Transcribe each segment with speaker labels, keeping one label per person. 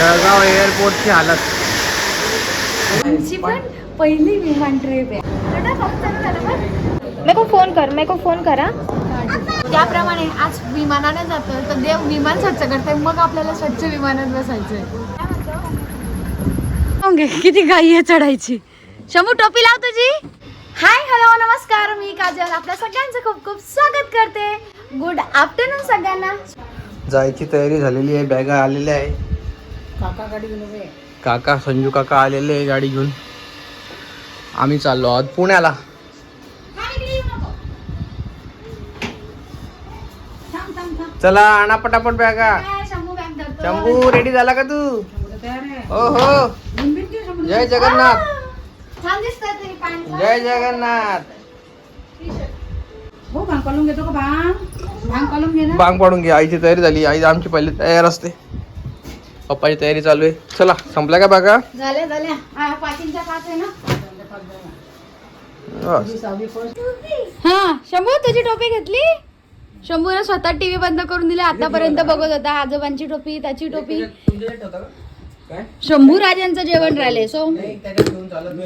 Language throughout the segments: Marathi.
Speaker 1: जळगाव एअरपोर्टची हालत.
Speaker 2: आमची पण पहिली विमान ट्रिप आहे. मेरे को फोन कर मेरे को फोन करा. त्याप्रमाणे आज विमानाने जातोय तर देव विमान स्वच्छ करते मग आपल्याला स्वच्छ विमानात बसायचंय. किती घाई आहे चढायची. शंभू टोपी लाव तुझी. हाय हॅलो नमस्कार. मी काजल. आपल्या सगळ्यांचं खूप खूप स्वागत करते. गुड आफ्टरनून सगळ्यांना.
Speaker 1: जायची तयारी झालेली आहे. बॅगा आलेल्या आहे. काका संजू काका आलेले आहे गाडी घेऊन. आम्ही चाललो आहोत पुण्याला. चला आणा पटापट बॅगा.
Speaker 2: शंभू
Speaker 1: रेडी झाला का तू? हो हो. जय जगन्नाथ. जय जगन्नाथ.
Speaker 3: हो भांग
Speaker 1: पाडून घे. आईची तयारी झाली. आई आमची पहिले तयार असते. पप्पाची तयारी चालू आहे. चला संपल्या का बघा
Speaker 2: झाल्या झाल्या. हा, पाचींच्या पाच आहे ना?
Speaker 1: बस.
Speaker 2: हा शंभू तुझी टोपी घेतली? शंभूने स्वतः टीव्ही बंद करून दिली आतापर्यंत बघत होता. आजोबांची टोपी त्याची टोपी. शंभू राजांचं जेवण राहिले सो.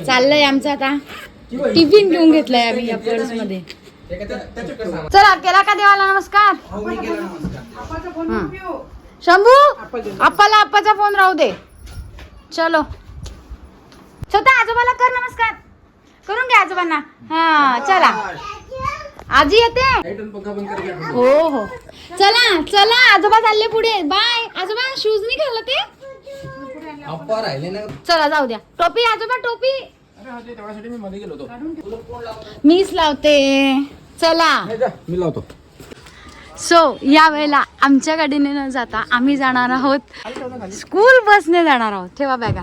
Speaker 2: चाललंय आमचं आता. टिफिन घेऊन घेतलाय आम्ही या पर्समध्ये चला केला का देवाला नमस्कार. हा. शंभू आप्पाला आप्पाचा फोन राहू दे. चलो. स्वतः आजोबाला कर नमस्कार. करून घ्या आजोबांना. हा चला. आजी येते. हो हो. चला चला आजोबा चालले पुढे. बाय. आजोबा शूज नाही घालत ते?
Speaker 1: अप्पा राहिले ना.
Speaker 2: चला जाऊ द्या. टोपी आजोबा टोपी. मीच लावते. चला.
Speaker 1: मी लावतो.
Speaker 2: सो या वेळेला आमच्या गाडीने न जाता आम्ही जाणार आहोत स्कूल बसने जाणार आहोत. ठेवा बॅगा.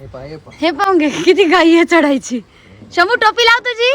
Speaker 1: हे हे
Speaker 2: पाहून घे किती गाई आहे चढायची. शंभू टोपी लाव तुझी.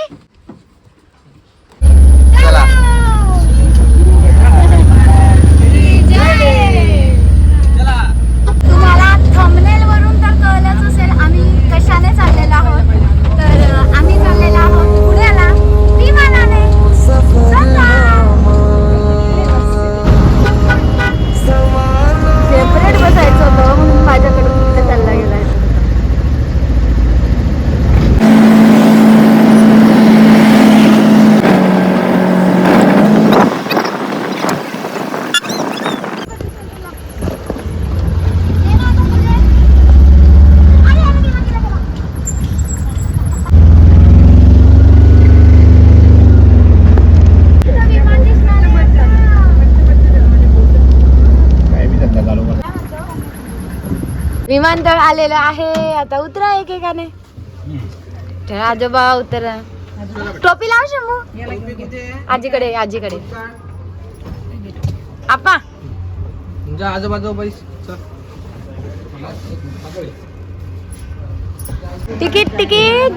Speaker 2: विमानतळ आलेलं आहे. आता उतरा एकेकाने. चला आजोबा उतरा. टोपी लाव शंभू. आजीकडे आजीकडे. आपा.
Speaker 1: पैस
Speaker 2: तिकीट तिकीट.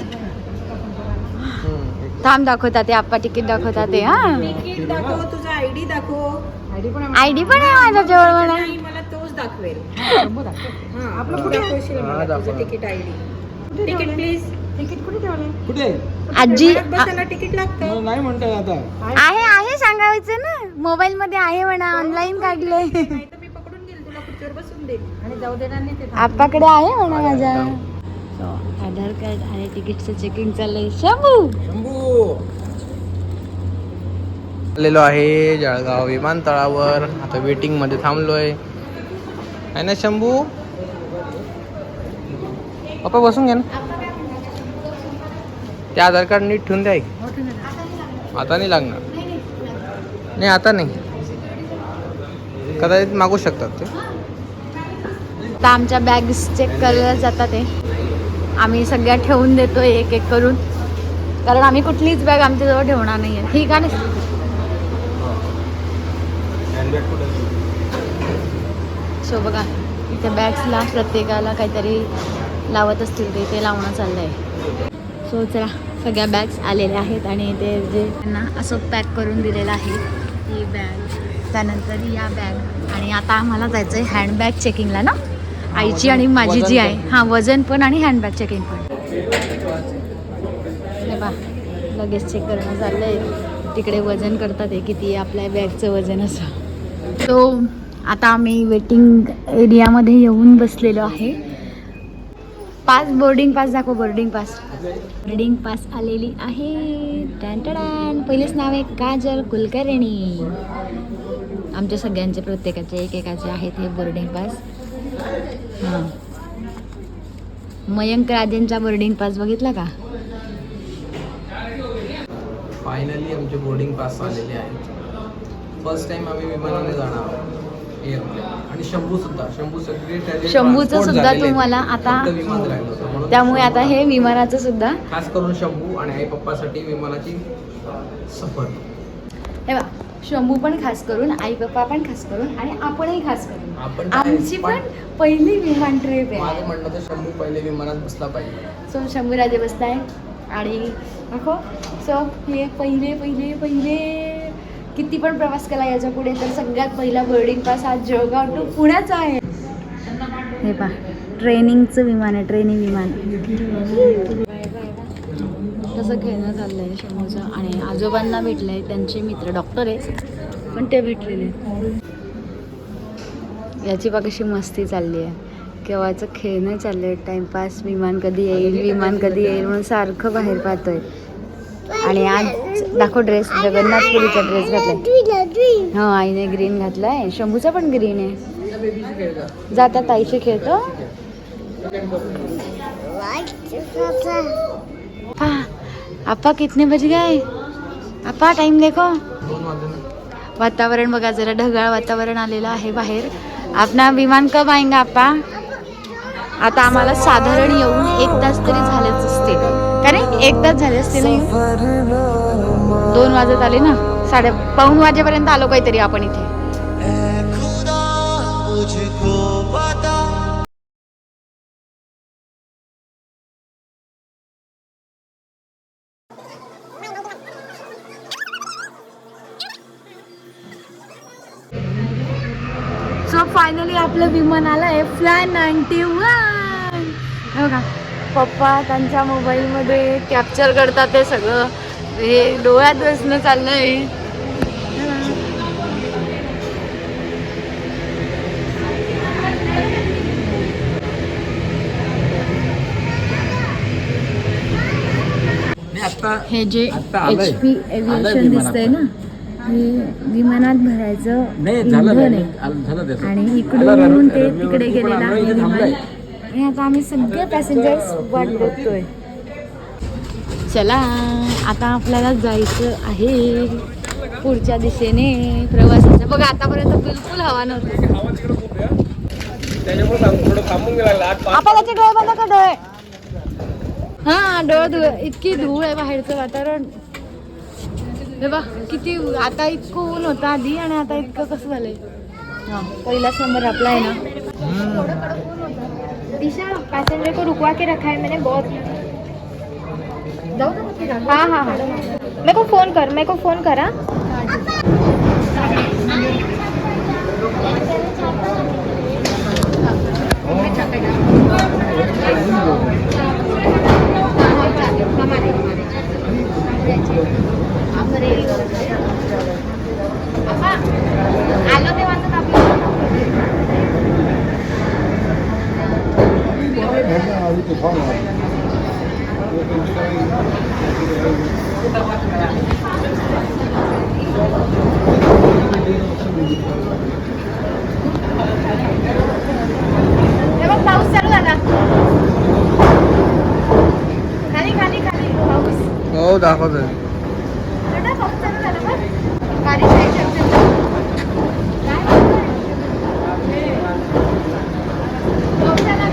Speaker 2: थांब दाखवतात ते आप्पा तिकीट दाखवतात ते हा.
Speaker 3: तिकीट दाखव तुझा आयडी दाखव. आयडी पण
Speaker 2: आहे माझ्या जवळ म्हणा
Speaker 3: दाखवेल. हा आपलं कुठे दाखवशील मला तुझं ticket ID ticket please ticket कुठे ठेवलंय?
Speaker 1: कुठे
Speaker 2: आजी
Speaker 3: बसायला तिकीट लागतं.
Speaker 1: नाही म्हणताय आता.
Speaker 2: आहे. आहे सांगायचं ना. मोबाईल मध्ये आहे म्हणा ऑनलाईन काढले
Speaker 3: नाही तर मी पकडून घेईल तुला खुर्चीवर बसून देईल आणि जाऊ देणार नाही
Speaker 2: आहे म्हणा माझ्या आधार कार्ड आणि तिकीटचं चेकिंग चाललंय. शंभू!
Speaker 1: शंभू! आलेलो आहे जळगाव विमानतळावर. आता वेटिंगमध्ये थांबलोय. आहे ना शंभू? पप्पा बसून घ्या ना. ते आधार कार्ड नीट ठेवून द्या. आता नाही लागणार. नाही आता नाही. कदाचित मागू शकतात ते.
Speaker 2: आता आमच्या बॅग्स चेक करायला जातात ते आम्ही सगळ्या ठेवून देतो एक एक करून. कारण आम्ही कुठलीच बॅग आमच्याजवळ ठेवणार नाही आहे ठीक आहे ना? सो बघा इथे बॅग्सला प्रत्येकाला काहीतरी लावत असतील ते ते लावणं चाललं आहे सो चला सगळ्या बॅग्स आलेल्या आहेत आणि ते जे त्यांना असं पॅक करून दिलेलं आहे ही बॅग त्यानंतर या बॅग आणि आता आम्हाला जायचं आहे हँडबॅग चेकिंगला ना? आईची आणि माझी जी आहे. हां वजन पण आणि हँडबॅग चेकिंग पण. हे बा लगेच चेक करणं चाललं आहे तिकडे वजन करतात आहे किती आपल्या बॅगचं वजन असं. तो आता आम्ही वेटिंग एरियामध्ये येऊन बसलेलो आहे. पास बोर्डिंग पास दाखव बोर्डिंग पास बोर्डिंग पास आलेली आहे. टॅन टॅन पहिलेच नाव आहे काजल कुलकर्णी. आमच्या सगळ्यांचे प्रत्येकाचे एकेकाचे आहेत हे बोर्डिंग पास हां. मयंक राजेंचा बोर्डिंग पास बघितला का?
Speaker 1: फायनली आमचे बोर्डिंग पास आलेले आहेत. फर्स्ट टाइम आम्ही विमानाने जाणार आहोत. आणि शंभू सुद्धा शंभू सगळे
Speaker 2: शंभूचं सुद्धा. तुम्हाला आता- त्यामुळे आता हे विमानाचं सुद्धा
Speaker 1: खास करून शंभू आणि आई पप्पासाठी विमानाची सफर.
Speaker 2: हे बा शंभू पण खास करून आई पप्पा पण खास करून आणि आपणही खास करून. आमची पण पहिली विमान ट्रिप आहे.
Speaker 1: माझं म्हणणं तर शंभू पहिले विमानात बसला पाहिजे.
Speaker 2: सो शंभूराजे बसताय आणि सो हे पहिले पहिले पहिले किती पण प्रवास केला याच्यापुढे तर सगळ्यात पहिला बोर्डिंग पास आज जळगाव टू पुण्याचा आहे. हे पा ट्रेनिंगचं विमान आहे ट्रेनिंग विमान. तसं खेळणं चाललं आहे समोरचं आणि आजोबांना भेटलं आहे त्यांचे मित्र डॉक्टर आहेत. पण ते भेटलेले याची बा कशी मस्ती चालली आहे. केव्हाचं खेळणं चाललं आहे टाइमपास विमान कधी येईल विमान कधी येईल म्हणून सारखं बाहेर पाहतोय. आणि आज दाखव ड्रेस जगन्नाथपुरीचा ड्रेस घातलाय. हा आईने ग्रीन घातलाय. शंभूचा पण ग्रीन आहे. जाता ताईशी खेळतो. पा आपा कितने बज गए? आपा टाइम देखो. वातावरण बघा जरा ढगाळ वातावरण आलेलं आहे बाहेर. आपला विमान कब आएंगा आपा? आता आम्हाला साधारण येऊन एक तास तरी झालेच असते कारण एक तास झाले असते ना दोन वाजत आले ना. साडे पाऊन वाजेपर्यंत आलो काहीतरी आपण इथे. सो फायनली आपलं विमान आलं आहे फ्लाय नाईन्टी वन का पप्पा त्यांच्या मोबाईलमध्ये कॅप्चर करतात ते सगळं हे डोळ्यात बसणं चाललं आहे हे जे. एच पी एव्हिएशन दिसतंय ना हे विमानात भरायचं इंधन. आहे. आणि इकडून ते तिकडे गेलेलं आहे विमान. आणि आता आम्ही सगळे पॅसेंजर्स वाट बघतोय चला आता आपल्याला जायचं आहे. पुढच्या दिशेने प्रवासाचं. बघा आतापर्यंत बिलकुल हवा नव्हती. डोळे बंद डोळे. हा डोळे धुळे इतकी धूळ आहे बाहेरचं वातावरण. हे बघ किती आता इतकं ऊन होतं आधी आणि आता इतकं कसं झालंय? हा पहिलाच नंबर आपला आहे ना.
Speaker 3: दिशा पैसेंजर को रुकवा के रखा है मैंने बहुत। हाँ हाँ हाँ। मेरे को फ़ोन कर मेरे को फ़ोन करा आलो आहे आला का?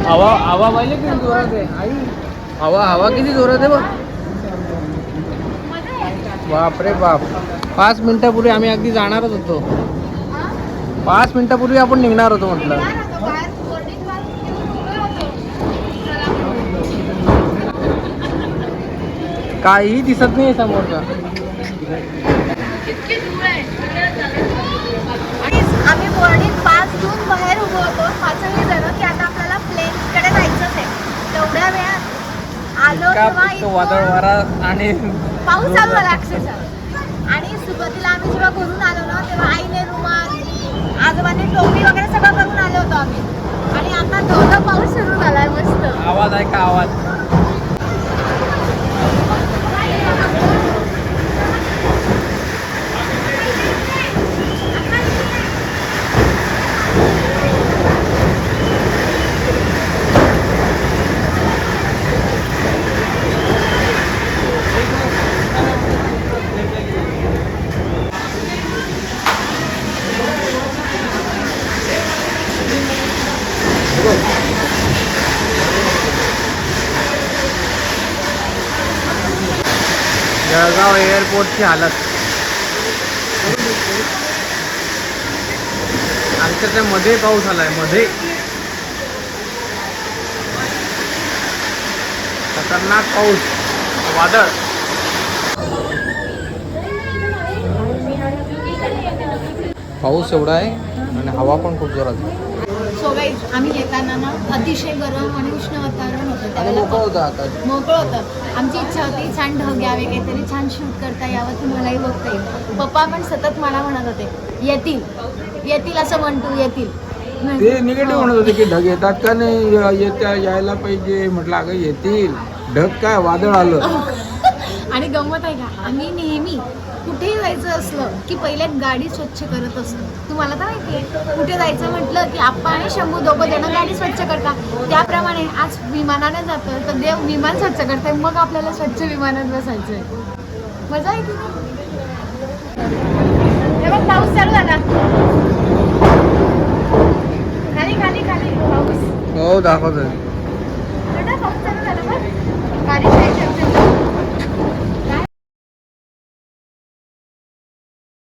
Speaker 1: हवा हवा पाहिजे किती जोरात आहे? आई. हवा हवा किती जोरात आहे बघ.
Speaker 3: मजा आहे.
Speaker 1: बाप रे बाप. पाच मिनिटापूर्वी आम्ही अगदी जाणारच होतो. पाच मिनिटापूर्वी आपण निघणार होतो म्हटलं. काहीही दिसत नाही समोरचा.
Speaker 3: आम्ही बोर्डिंग पास घेऊन बाहेर उभं होतो. पाचही जण की आता आपल्याला प्लेनकडे जायचंच आहे. तेवढ्या वेळात आलो तेव्हा
Speaker 1: वादळ वारा आणि
Speaker 3: पाऊस चालू झाला अक्षरशः आणि सुरुवातीला आम्ही जेव्हा घरून आलो ना तेव्हा आईने
Speaker 2: आजोबांनी टोपी वगैरे सगळं करून आलो होतो आम्ही. आणि आता धोधो पाऊस सुरू झालाय मस्त.
Speaker 1: आवाज आहे का आवाज? जळगाव एअरपोर्टची हालत. आमच्या मध्ये पाऊस आलायमध्ये. खतरनाक पाऊस वादळ. पाऊस एवढा आहे आणि हवा पण खूप जोरात आहे.
Speaker 2: सो गाईज आम्ही येताना ना अतिशय गरम आणि उष्ण वातावरण होतं. त्यावेळेला
Speaker 1: मोकळं होतं
Speaker 2: आमची इच्छा होती छान ढग यावे काहीतरी छान शूट करता यावं तुम्हालाही बघता येईल. पप्पा पण सतत मला म्हणत होते येतील येतील असं म्हणतो येतील.
Speaker 4: ते निगेटिव्ह
Speaker 2: हो.
Speaker 4: म्हणत होते की ढग येतात का नाही? येत्या यायला पाहिजे. म्हटलं अगं येतील. ढग काय? वादळ आलं.
Speaker 2: आणि गंमत आहे का? आम्ही नेहमी कुठेही जायचं असलं की पहिले गाडी स्वच्छ करत असतो तुम्हाला तर माहिती आहे. कुठे जायचं म्हटलं की आप्पा आणि शंभू दोघं जण गाडी स्वच्छ करतात त्याप्रमाणे आज विमानाने जातं तर देव विमान स्वच्छ करते मग आपल्याला स्वच्छ विमानात बसायचंय. मजा येते ना हे बघ पाऊस चालू झाला. खाली खाली खाली. पाऊस.
Speaker 1: हो दाखवतोय.